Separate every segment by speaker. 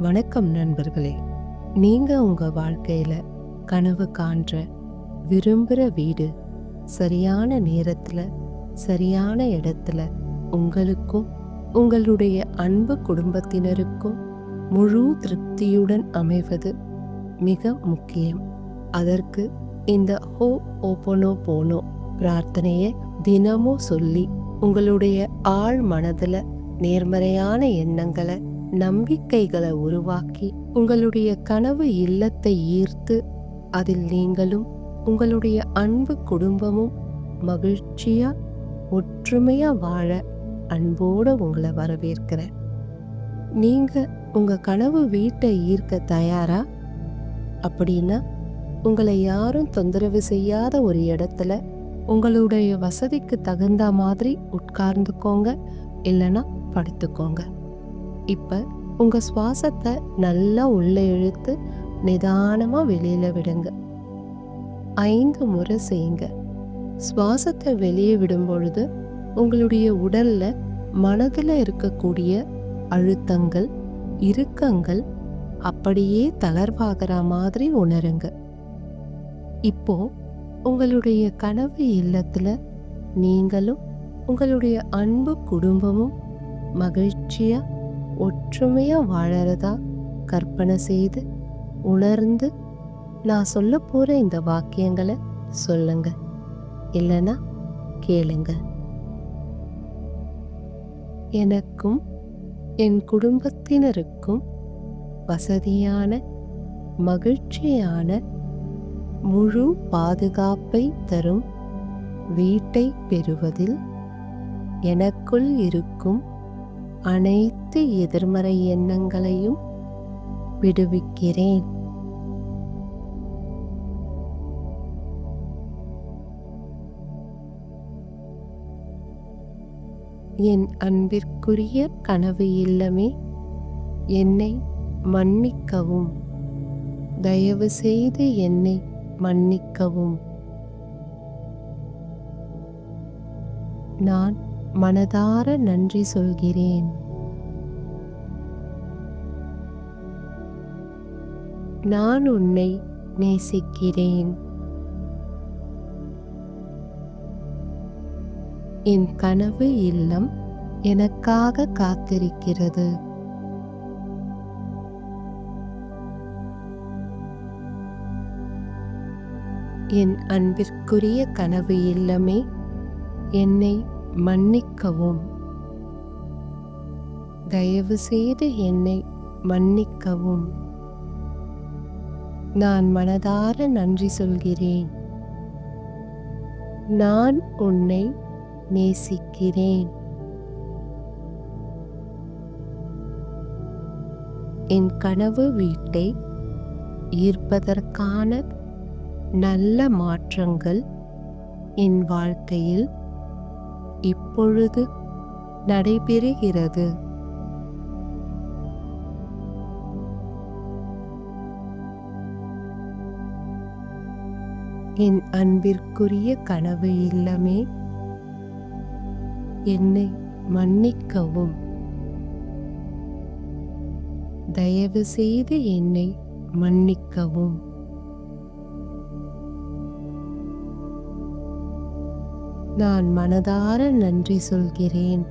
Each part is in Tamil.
Speaker 1: வணக்கம் நண்பர்களே. நீங்கள் உங்கள் வாழ்க்கையில கனவு காண்ற விரும்புகிற வீடு சரியான நேரத்துல சரியான இடத்துல உங்களுக்கும் உங்களுடைய அன்பு குடும்பத்தினருக்கும் முழு திருப்தியுடன் அமைவது மிக முக்கியம். அதற்கு இந்த ஹோ ஓப்பனோ போனோ பிரார்த்தனையை தினமும் சொல்லி உங்களுடைய ஆழ் மனதில் நேர்மறையான எண்ணங்களை நம்பிக்கைகளை உருவாக்கி உங்களுடைய கனவு இல்லத்தை ஈர்த்து அதில் நீங்களும் உங்களுடைய அன்பு குடும்பமும் மகிழ்ச்சியா ஒற்றுமையா வாழ அன்போடு உங்களை வரவேற்கிறேன். நீங்க உங்க கனவு வீட்டை ஈர்க்க தயாரா? அப்படின்னா உங்களை யாரும் தொந்தரவு செய்யாத ஒரு இடத்துல உங்களுடைய வசதிக்கு தகுந்த மாதிரி உட்கார்ந்துக்கோங்க இல்லைன்னா படுத்துக்கோங்க. இப்போ உங்கள் சுவாசத்தை நல்லா உள்ளே இழுத்து நிதானமாக வெளியில் விடுங்க. ஐந்து முறை செய்யுங்க. சுவாசத்தை வெளியே விடும் பொழுது உங்களுடைய உடலில் மனதில் இருக்கக்கூடிய அழுத்தங்கள் இறுக்கங்கள் அப்படியே தளர்வாகிற மாதிரி உணருங்க. இப்போ உங்களுடைய கனவு இல்லத்தில் நீங்களும் உங்களுடைய அன்பு குடும்பமும் மகிழ்ச்சியாக ஒற்றுமையாக வாழறதா கற்பனை செய்து உணர்ந்து நான் சொல்ல போகிற இந்த வாக்கியங்களை சொல்லுங்க. இல்லைன்னா கேளுங்க. எனக்கும் என் குடும்பத்தினருக்கும் வசதியான மகிழ்ச்சியான முழு பாதுகாப்பை தரும் வீட்டை பெறுவதில் எனக்குள் இருக்கும் அனைத்து எதிர்மறை எண்ணங்களையும் விடுவிக்கிறேன். என் அன்பிற்குரிய கனவு இல்லமே என்னை மன்னிக்கவும். தயவு செய்து என்னை மன்னிக்கவும். நான் மனதார நன்றி சொல்கிறேன். நான் உன்னை நேசிக்கிறேன். என் கனவு இல்லம் எனக்காக காத்திருக்கிறது. என் அன்பிற்குரிய கனவு இல்லமே என்னை மன்னிக்கவும். தயவு செய்து என்னை மன்னிக்கவும். நான் மனதார நன்றி சொல்கிறேன். நான் உன்னை நேசிக்கிறேன். என் கனவு வீட்டை ஈர்ப்பதற்கான நல்ல மாற்றங்கள் என் வாழ்க்கையில் இப்பொழுது நடைபெறுகிறது. என் அன்பிற்குரிய கனவு இல்லமே என்னை மன்னிக்கவும். தயவு செய்து என்னை மன்னிக்கவும். நான் மனதார நன்றி சொல்கிறேன்.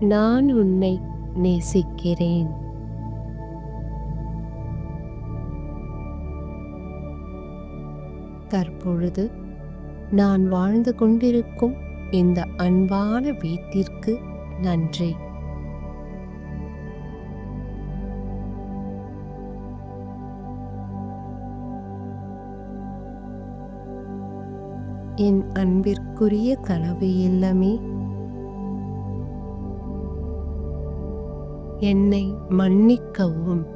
Speaker 1: நான் உன்னை நேசிக்கிறேன். தற்பொழுது நான் வாழ்ந்து கொண்டிருக்கும் இந்த அன்பான வீட்டிற்கு நன்றி. என் அன்பிற்குரிய கனவு இல்லமே. என்னை மன்னிக்கவும்.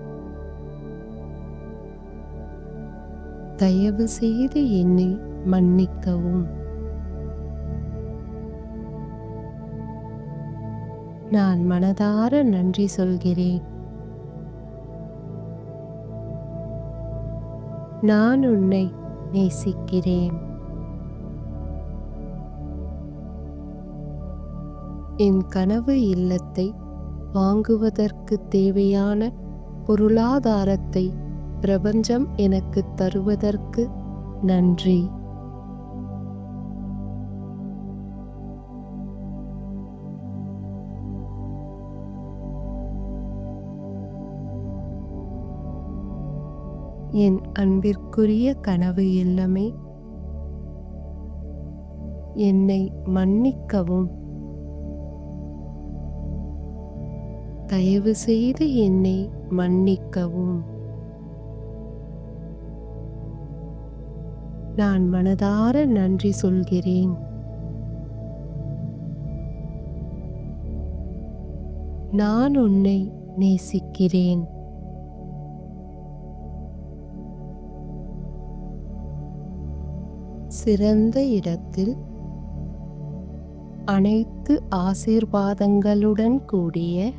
Speaker 1: தயவு செய்து என்னை மன்னிக்கவும். நான் மனதார நன்றி சொல்கிறேன். நான் உன்னை நேசிக்கிறேன். என் கனவு இல்லத்தை வாங்குவதற்கு தேவையான பொருளாதாரத்தை பிரபஞ்சம் எனக்கு தருவதற்கு நன்றி. என் அன்பிற்குரிய கனவு இல்லமே என்னை மன்னிக்கவும். தயவு செய்து என்னை மன்னிக்கவும். நான் மனதார நன்றி சொல்கிறேன். நான் உன்னை நேசிக்கிறேன். சிறந்த இடத்தில் அனைத்து ஆசீர்வாதங்களுடன் கூடிய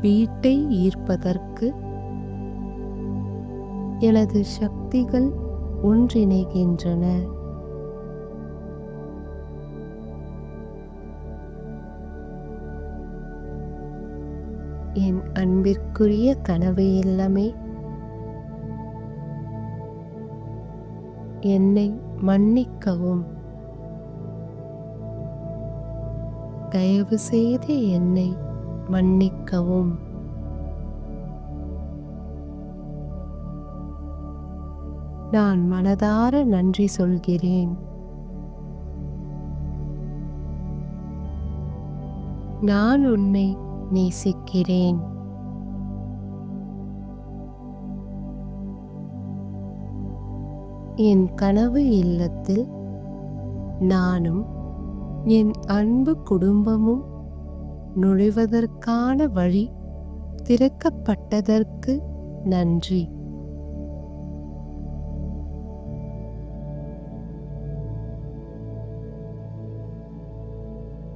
Speaker 1: வீட்டை ஈர்ப்பதற்கு எனது சக்திகள் ஒன்றிணைகின்றன. என் அன்பிற்குரிய கனவு எல்லாமே என்னை மன்னிக்கவும். தயவு செய்து என்னை மன்னிக்கவும். நான் மனதார நன்றி சொல்கிறேன். நான் உன்னை நேசிக்கிறேன். என் கனவு இல்லத்தில் நானும் என் அன்பு குடும்பமும் நுழைவதற்கான வழி திறக்கப்பட்டதற்கு நன்றி.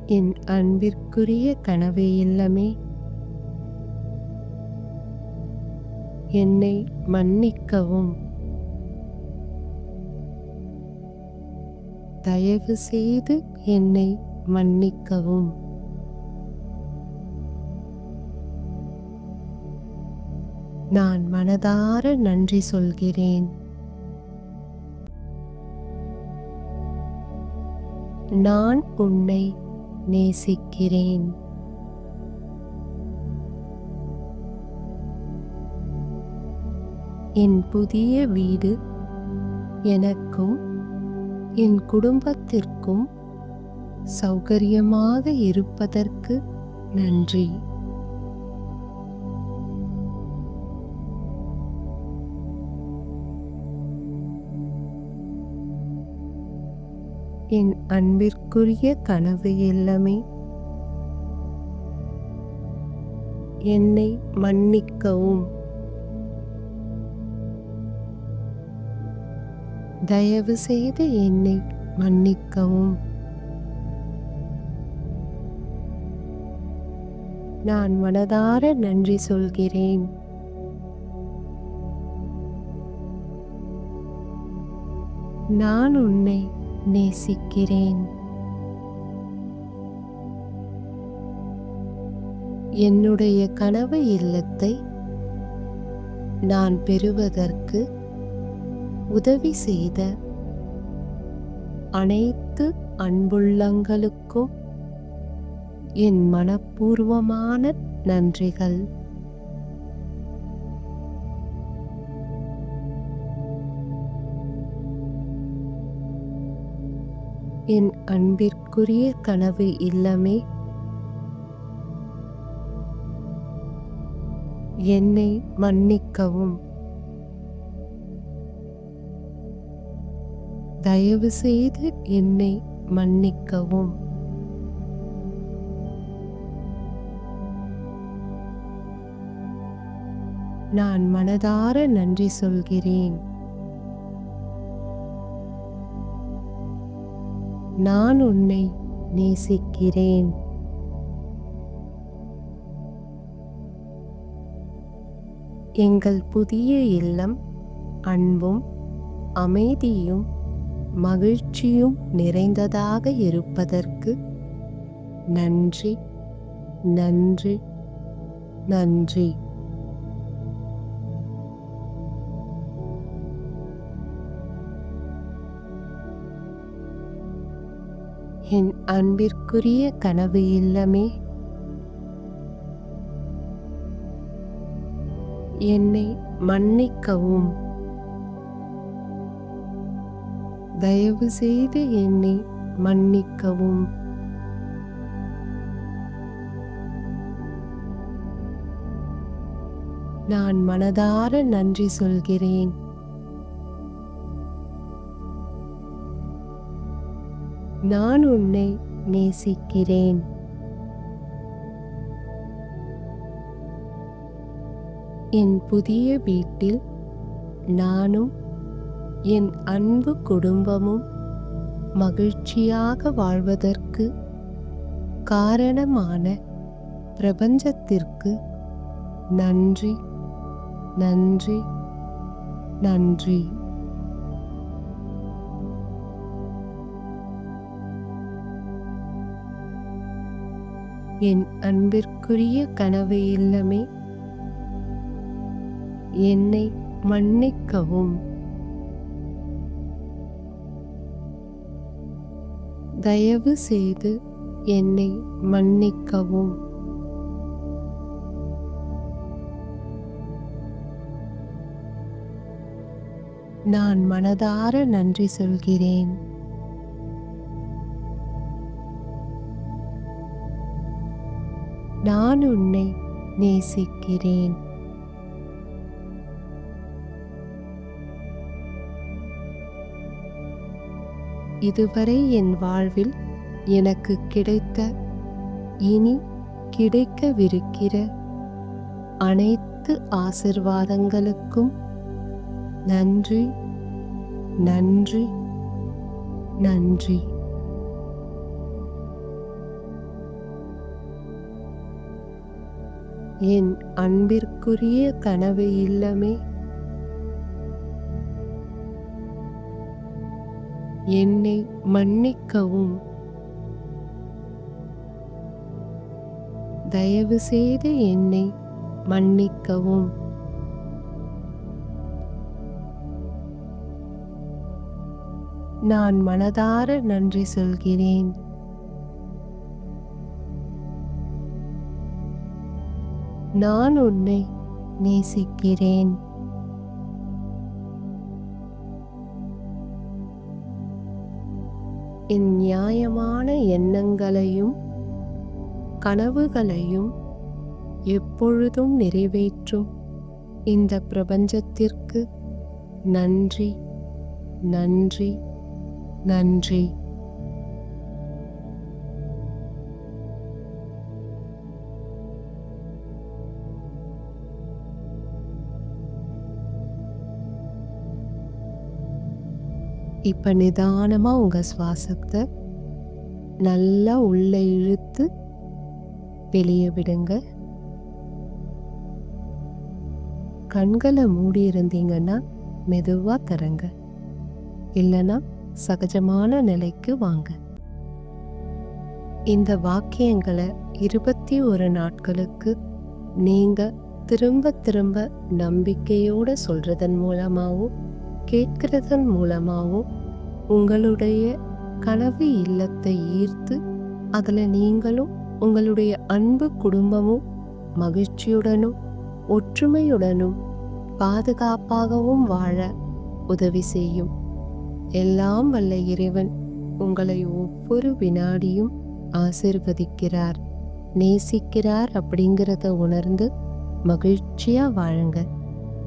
Speaker 1: என் அன்பிற்குரிய கனவே இல்லமே. என்னை மன்னிக்கவும். தயவு செய்து என்னை மன்னிக்கவும். நான் மனதார நன்றி சொல்கிறேன். நான் உன்னை நேசிக்கிறேன். என் புதிய வீடு எனக்கும் என் குடும்பத்திற்கும் சௌகரியமாக இருப்பதற்கு நன்றி. என் அன்பிற்குரிய கனவு எல்லாமே. என்னை மன்னிக்கவும். தயவு செய்து என்னை மன்னிக்கவும். நான் மனதார நன்றி சொல்கிறேன். நான் உன்னை நேசிக்கிறேன். என்னுடைய கனவு இல்லத்தை நான் பெறுவதற்கு உதவி செய்த அனைத்து அன்புள்ளங்களுக்கும் என் மனப்பூர்வமான நன்றிகள். என் அன்பிற்குரிய கனவு இல்லமே. என்னை மன்னிக்கவும். தயவு செய்து என்னை மன்னிக்கவும். நான் மனதார நன்றி சொல்கிறேன். நான் உன்னை நேசிக்கிறேன். எங்கள் புதிய இல்லம் அன்பும் அமைதியும் மகிழ்ச்சியும் நிறைந்ததாக இருப்பதற்கு நன்றி நன்றி நன்றி. என் அன்பிற்குரிய கனவு இல்லமே. என்னை மன்னிக்கவும். தயவு செய்து என்னை மன்னிக்கவும். நான் மனதார நன்றி சொல்கிறேன். நான் உன்னை நேசிக்கிறேன். என் புதிய வீட்டில் நானும் என் அன்பு குடும்பமும் மகிழ்ச்சியாக வாழ்வதற்கு காரணமான பிரபஞ்சத்திற்கு நன்றி நன்றி நன்றி. என் அன்பிற்குரிய கனவு இல்லமே. என்னை மன்னிக்கவும். தயவு செய்து என்னை மன்னிக்கவும். நான் மனதார நன்றி சொல்கிறேன். நான் உன்னை நேசிக்கிறேன். இதுவரை என் வாழ்வில் எனக்கு கிடைத்த இனி கிடைக்கவிருக்கிற அனைத்து ஆசிர்வாதங்களுக்கும் நன்றி நன்றி நன்றி. என் அன்பிற்குரிய கனவு இல்லமே. என்னை மன்னிக்கவும். தயவு செய்து என்னை மன்னிக்கவும். நான் மனதார நன்றி சொல்கிறேன். நான் உன்னை நேசிக்கிறேன். என் நியாயமான எண்ணங்களையும் கனவுகளையும் எப்பொழுதும் நிறைவேற்றும் இந்த பிரபஞ்சத்திற்கு நன்றி நன்றி நன்றி. இப்போ நிதானமாக உங்கள் சுவாசத்தை நல்லா உள்ளே இழுத்து வெளியே விடுங்க. கண்களை மூடி இருந்தீங்கன்னா மெதுவாக தரங்க இல்லைன்னா சகஜமான நிலைக்கு வாங்க. இந்த வாக்கியங்களை இருபத்தி ஒரு நாட்களுக்கு நீங்கள் திரும்ப திரும்ப நம்பிக்கையோடு சொல்கிறதன் மூலமாகவும் கேட்கிறதன் மூலமாகவும் உங்களுடைய கனவு இல்லத்தை ஈர்த்து அதில் நீங்களும் உங்களுடைய அன்பு குடும்பமும் மகிழ்ச்சியுடனும் ஒற்றுமையுடனும் பாதுகாப்பாகவும் வாழ உதவி செய்யும். எல்லாம் வல்ல இறைவன் உங்களை ஒவ்வொரு வினாடியும் ஆசிர்வதிக்கிறார். நேசிக்கிறார் அப்படிங்கிறத உணர்ந்து மகிழ்ச்சியாக வாழுங்க.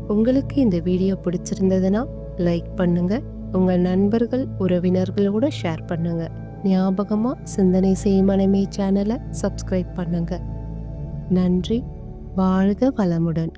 Speaker 1: உங்களுக்கு இந்த வீடியோ பிடிச்சிருந்ததுன்னா லைக் பண்ணுங்க. உங்கள் நண்பர்கள் உறவினர்களோட ஷேர் பண்ணுங்க. ஞாபகமாக சிந்தனை செய்மனமே சேனலை சப்ஸ்கிரைப் பண்ணுங்க. நன்றி. வாழ்க வளமுடன்.